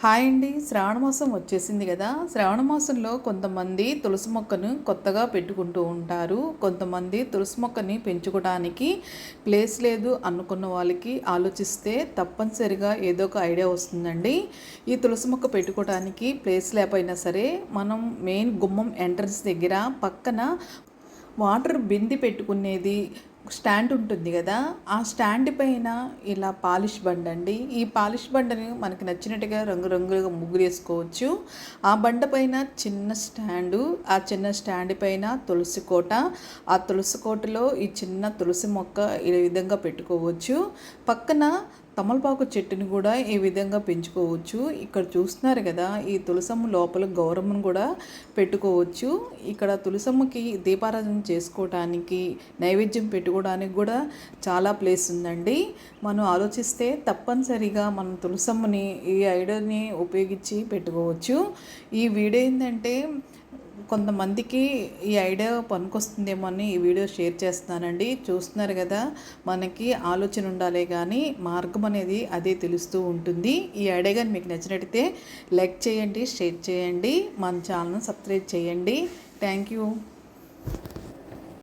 Hi అండి. శ్రావణ మాసం వచ్చేసింది కదా. శ్రావణ మాసంలో కొంతమంది తులసి మొక్కను కొత్తగా పెట్టుకుంటూ ఉంటారు. కొంతమంది తులసి మొక్కని పెంచుకోవడానికి ప్లేస్ లేదు అనుకున్న వాళ్ళకి ఆలోచిస్తే తప్పనిసరిగా ఏదో ఒక ఐడియా వస్తుందండి. ఈ తులసి మొక్క పెట్టుకోవడానికి ప్లేస్ లేకపోయినా సరే మనం మెయిన్ గుమ్మం ఎంట్రన్స్ దగ్గర పక్కన వాటర్ బింది పెట్టుకునేది స్టాండ్ ఉంటుంది కదా ఆ స్టాండ్ పైన ఇలా పాలిష్ బండ అండి. ఈ పాలిష్ బండని మనకి నచ్చినట్టుగా రంగురంగులుగా ముగ్గులు వేసుకోవచ్చు ఆ బండ పైన చిన్న స్టాండు ఆ చిన్న స్టాండ్ పైన తులసి కోట ఆ తులసి కోటలో ఈ చిన్న తులసి మొక్క ఈ విధంగా పెట్టుకోవచ్చు. పక్కన తమలపాకు చెట్టుని కూడా ఈ విధంగా పెంచుకోవచ్చు. ఇక్కడ చూస్తున్నారు కదా ఈ తులసమ్మ లోపల గౌరమ్మను కూడా పెట్టుకోవచ్చు. ఇక్కడ తులసమ్మకి దీపారాధన చేసుకోవటానికి నైవేద్యం పెట్టుకో పెట్టుకోవడానికి కూడా చాలా ప్లేస్ ఉందండి. మనం ఆలోచిస్తే తప్పనిసరిగా మనం తులసమ్మని ఈ ఐడియాని ఉపయోగించి పెట్టుకోవచ్చు. ఈ వీడియో ఏంటంటే కొంతమందికి ఈ ఐడియా పనికొస్తుందేమో అని ఈ వీడియో షేర్ చేస్తున్నానండి. చూస్తున్నారు కదా మనకి ఆలోచన ఉండాలి కానీ మార్గం అనేది అదే తెలుస్తూ ఉంటుంది. ఈ ఐడియా కానీ మీకు నచ్చినట్టయితే లైక్ చేయండి షేర్ చేయండి మన ఛానల్ని సబ్స్క్రైబ్ చేయండి. Thank you.